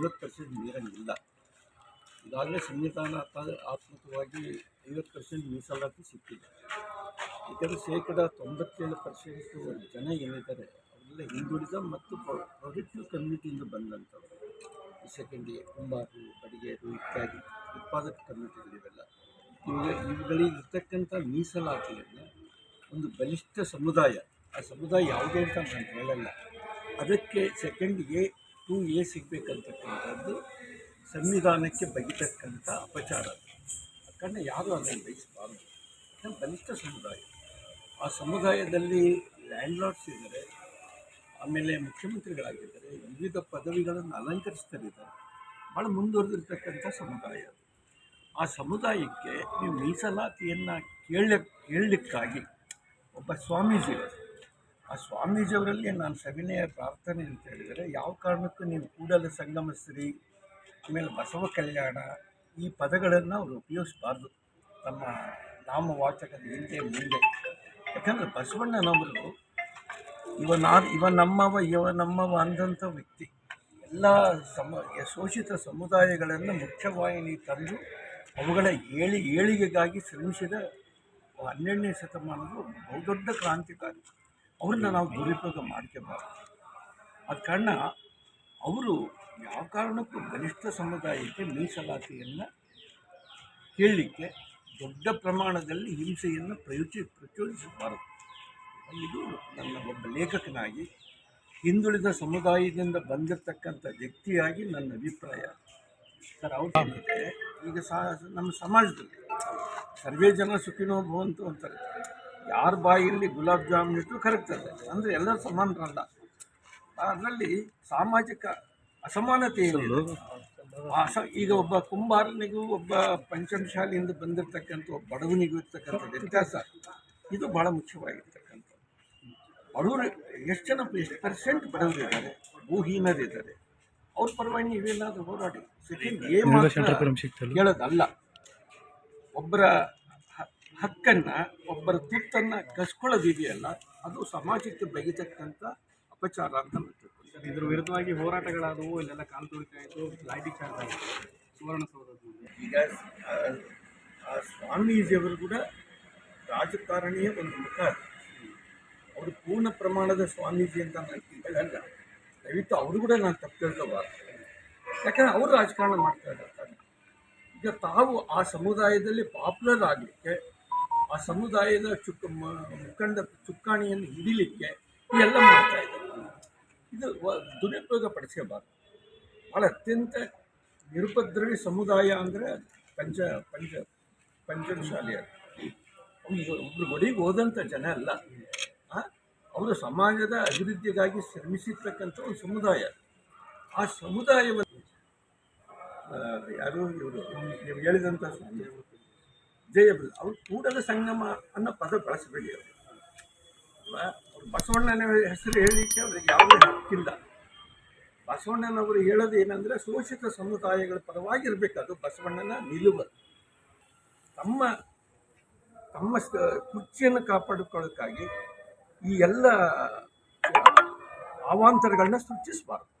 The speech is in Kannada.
ಐವತ್ತು ಪರ್ಸೆಂಟ್ ನೀರಂಗಿಲ್ಲ ಈಗಾಗಲೇ ಸಂವಿಧಾನ ಆತ್ಮಕವಾಗಿ ಐವತ್ತು ಪರ್ಸೆಂಟ್ ಮೀಸಲಾತಿ ಸಿಕ್ಕಿದೆ. ಇದರ ಶೇಕಡ ತೊಂಬತ್ತೇಳು ಪರ್ಸೆಂಟು ಜನ ಏನಿದ್ದಾರೆ ಅವರೆಲ್ಲ ಹಿಂದುಳಿದ ಮತ್ತು ಪ್ರೊಡಕ್ಟಿವ್ ಕಮ್ಯುನಿಟಿಯಿಂದ ಬಂದಂಥವ್ರು. ಸೆಕೆಂಡ್ ಕುಂಬಾರು, ಬಡಿಗೆರು ಇತ್ಯಾದಿ ಉತ್ಪಾದಕ ಕಮ್ಯುನಿಟಿಗಳಿವೆಲ್ಲ ಇವುಗ ಇವುಗಳಿಗೆ ಇರ್ತಕ್ಕಂಥ ಮೀಸಲಾತಿಯನ್ನು ಒಂದು ಬಲಿಷ್ಠ ಸಮುದಾಯ, ಆ ಸಮುದಾಯ ಯಾವುದೇ ಅಂತ ನಾನು ಹೇಳಲ್ಲ. ಅದಕ್ಕೆ ಸೆಕೆಂಡ್ ಎ ಟು ಎ ಸಿಗಬೇಕಂತಕ್ಕಂಥದ್ದು ಸಂವಿಧಾನಕ್ಕೆ ಬಗಿತಕ್ಕಂಥ ಅಪಚಾರ. ಕಾರಣ ಯಾರೂ ಅದನ್ನು ಬಯಸಬಾರ್ದು? ಬಲಿಷ್ಠ ಸಮುದಾಯ. ಆ ಸಮುದಾಯದಲ್ಲಿ ಲ್ಯಾಂಡ್ ಲಾರ್ಡ್ಸ್ ಇದ್ದಾರೆ. ಆಮೇಲೆ ಮುಖ್ಯಮಂತ್ರಿಗಳಾಗಿದ್ದಾರೆ. ವಿವಿಧ ಪದವಿಗಳನ್ನು ಅಲಂಕರಿಸ್ತಾರಿದ್ದಾರೆ ಭಾಳ ಮುಂದುವರೆದಿರ್ತಕ್ಕಂಥ ಸಮುದಾಯ. ಆ ಸಮುದಾಯಕ್ಕೆ ನೀವು ಮೀಸಲಾತಿಯನ್ನು ಕೇಳ ಕೇಳಲಿಕ್ಕಾಗಿ ಒಬ್ಬ ಸ್ವಾಮೀಜಿಗಳು ಆ ಸ್ವಾಮೀಜಿಯವರಲ್ಲಿ ನಾನು ಸವಿನಯ ಪ್ರಾರ್ಥನೆ ಅಂತ ಹೇಳಿದರೆ, ಯಾವ ಕಾರಣಕ್ಕೂ ನೀವು ಕೂಡಲ ಸಂಗಮಶ್ರೀ ಆಮೇಲೆ ಬಸವ ಕಲ್ಯಾಣ, ಈ ಪದಗಳನ್ನು ಅವರು ಉಪಯೋಗಿಸಬಾರ್ದು. ತಮ್ಮ ನಾಮವಾಚಕದ ಹಿಂದೆ ಮುಂದೆ. ಯಾಕಂದರೆ ಬಸವಣ್ಣನವರು ಇವ ನಾ, ಇವ ನಮ್ಮವ ಇವ ನಮ್ಮವ ಅಂದಂಥ ವ್ಯಕ್ತಿ. ಎಲ್ಲ ಸಮ, ಶೋಷಿತ ಸಮುದಾಯಗಳನ್ನು ಮುಖ್ಯವಾಹಿನಿ ತಂದು ಅವುಗಳ ಏಳಿ, ಏಳಿಗೆಗಾಗಿ ಶ್ರಮಿಸಿದ ಹನ್ನೆರಡನೇ ಶತಮಾನದ ಬಹುದೊಡ್ಡ ಕ್ರಾಂತಿಕಾರಿ. ಅವ್ರನ್ನ ನಾವು ದುರುಪಯೋಗ ಮಾಡ್ಕೋಬಾರ್ದು. ಆದ ಕಾರಣ ಅವರು ಯಾವ ಕಾರಣಕ್ಕೂ ಬಲಿಷ್ಠ ಸಮುದಾಯಕ್ಕೆ ಮೀಸಲಾತಿಯನ್ನು ಕೇಳಲಿಕ್ಕೆ ದೊಡ್ಡ ಪ್ರಮಾಣದಲ್ಲಿ ಹಿಂಸೆಯನ್ನು ಪ್ರಯೋಜಿ ಪ್ರಚೋದಿಸಬಾರದು. ಇದು ನನ್ನ ಒಬ್ಬ ಲೇಖಕನಾಗಿ ಹಿಂದುಳಿದ ಸಮುದಾಯದಿಂದ ಬಂದಿರತಕ್ಕಂಥ ವ್ಯಕ್ತಿಯಾಗಿ ನನ್ನ ಅಭಿಪ್ರಾಯ. ಸರ್ ಅವ್ರಿಗೆ ಈಗ ಸಹ ನಮ್ಮ ಸಮಾಜದಲ್ಲಿ ಸರ್ವೇ ಜನ ಸುಖಿನೋ ಭವಂತು ಅಂತಾರೆ. ಯಾರ ಬಾಯಲ್ಲಿ ಗುಲಾಬ್ ಜಾಮೂನ್ ಇಟ್ಟು ಕರಗ್ತದೆ? ಅಂದರೆ ಎಲ್ಲರೂ ಸಮಾನರಲ್ಲ. ಅದರಲ್ಲಿ ಸಾಮಾಜಿಕ ಅಸಮಾನತೆ ಏನಿದೆ? ಅಸ ಈಗ ಒಬ್ಬ ಕುಂಬಾರನಿಗೂ ಒಬ್ಬ ಪಂಚಮಶಾಲೆಯಿಂದ ಬಂದಿರತಕ್ಕಂಥ ಒಬ್ಬ ಬಡವನಿಗೂ ಇರ್ತಕ್ಕಂಥ ವ್ಯತ್ಯಾಸ. ಇದು ಭಾಳ ಮುಖ್ಯವಾಗಿರ್ತಕ್ಕಂಥ ಬಡವರು ಎಷ್ಟು ಜನ ಎಷ್ಟು ಪರ್ಸೆಂಟ್ ಬಡವರಿದ್ದಾರೆ? ಭೂಹೀನರಿದ್ದಾರೆ. ಅವ್ರ ಪರವಾಗಿ ನೀವೇನಾದರೂ ಹೋರಾಡಿ. ಸೆಕೆಂಡ್ ಏನು ಹೇಳೋದಲ್ಲ ಒಬ್ಬರ ಹಕ್ಕನ್ನು ಒಬ್ಬರ ತುತ್ತನ್ನು ಕಸ್ಕೊಳ್ಳೋದಿದೆಯಲ್ಲ ಅದು ಸಮಾಜಕ್ಕೆ ಬಗೆತಕ್ಕಂಥ ಅಪಚಾರ ಅಂತ ನಾನು ತಿಳ್ಕೊಳ್ತೀನಿ. ಇದ್ರ ವಿರುದ್ಧವಾಗಿ ಹೋರಾಟಗಳಾದವು ಇಲ್ಲೆಲ್ಲ ಕಾಲು ತುಳಿತಾಯಿತು ಲಾಟಿ ಚಾರ್ಜ್ ಆಯಿತು ಸುವರ್ಣಸೌಧದ ಮುಂದೆ ಈಗ ಸ್ವಾಮೀಜಿ ಅವರು ಸ್ವಾಮೀಜಿಯವರು ಕೂಡ ರಾಜಕಾರಣಿಯ ಒಂದು ಮುಖ ಅವರು ಪೂರ್ಣ ಪ್ರಮಾಣದ ಸ್ವಾಮೀಜಿ ಅಂತ ನಾನು ಹೇಳಲ್ಲ ದಯವಿಟ್ಟು ಅವರು ಕೂಡ ನಾನು ತಪ್ಪು ತಿಳ್ಕೋಬಾರ್ದು. ಯಾಕಂದ್ರೆ ಅವರು ರಾಜಕಾರಣ ಮಾಡ್ತಾ ಇದ್ದಾರೆ. ಈಗ ತಾವು ಆ ಸಮುದಾಯದಲ್ಲಿ ಪಾಪ್ಯುಲರ್ ಆಗಲಿಕ್ಕೆ ಆ ಸಮುದಾಯದ ಚುಕ್ಕ ಮುಖಂಡ ಚುಕ್ಕಾಣಿಯನ್ನು ಹಿಡಿಲಿಕ್ಕೆ ಇವೆಲ್ಲ ಮಾಡ್ತಾ ಇದ್ದಾರೆ. ಇದು ದುರುಪಯೋಗ ಪಡಿಸಬಾರ್ದು ಭಾಳ ಅತ್ಯಂತ ನಿರುಪದ್ರವಿ ಸಮುದಾಯ ಅಂದರೆ ಪಂಚ ಪಂಚ ಪಂಚಮಶಾಲಿಯರು ಅವ್ರು ಒಬ್ಬರು ಒಡಿಗೆ ಹೋದಂಥ ಜನ ಅಲ್ಲ. ಅವರು ಸಮಾಜದ ಅಭಿವೃದ್ಧಿಗಾಗಿ ಶ್ರಮಿಸಿರ್ತಕ್ಕಂಥ ಒಂದು ಸಮುದಾಯ. ಆ ಸಮುದಾಯವನ್ನು ಯಾರು ಇವರು? ನೀವು ಹೇಳಿದಂಥ ಜಯಬಲ್ ಅವ್ರು ಕೂಡಲ ಸಂಗಮ ಅನ್ನೋ ಪದ ಬಳಸಬೇಡಿ ಅವರು. ಅಲ್ವಾ? ಅವ್ರು ಬಸವಣ್ಣನ ಹೆಸರು ಹೇಳಲಿಕ್ಕೆ ಅವ್ರಿಗೆ ಯಾವುದೇ ಹಕ್ಕಿಲ್ಲ. ಬಸವಣ್ಣನವರು ಹೇಳೋದು ಏನಂದರೆ ಶೋಷಿತ ಸಮುದಾಯಗಳ ಪರವಾಗಿರಬೇಕು. ಅದು ಬಸವಣ್ಣನ ನಿಲುವು. ತಮ್ಮ ತಮ್ಮ ಕುರ್ಚಿಯನ್ನು ಕಾಪಾಡಿಕೊಳ್ಳೋಕ್ಕಾಗಿ ಈ ಎಲ್ಲ ಅವಾಂತರಗಳನ್ನ ಸೃಷ್ಟಿಸಬಾರ್ದು.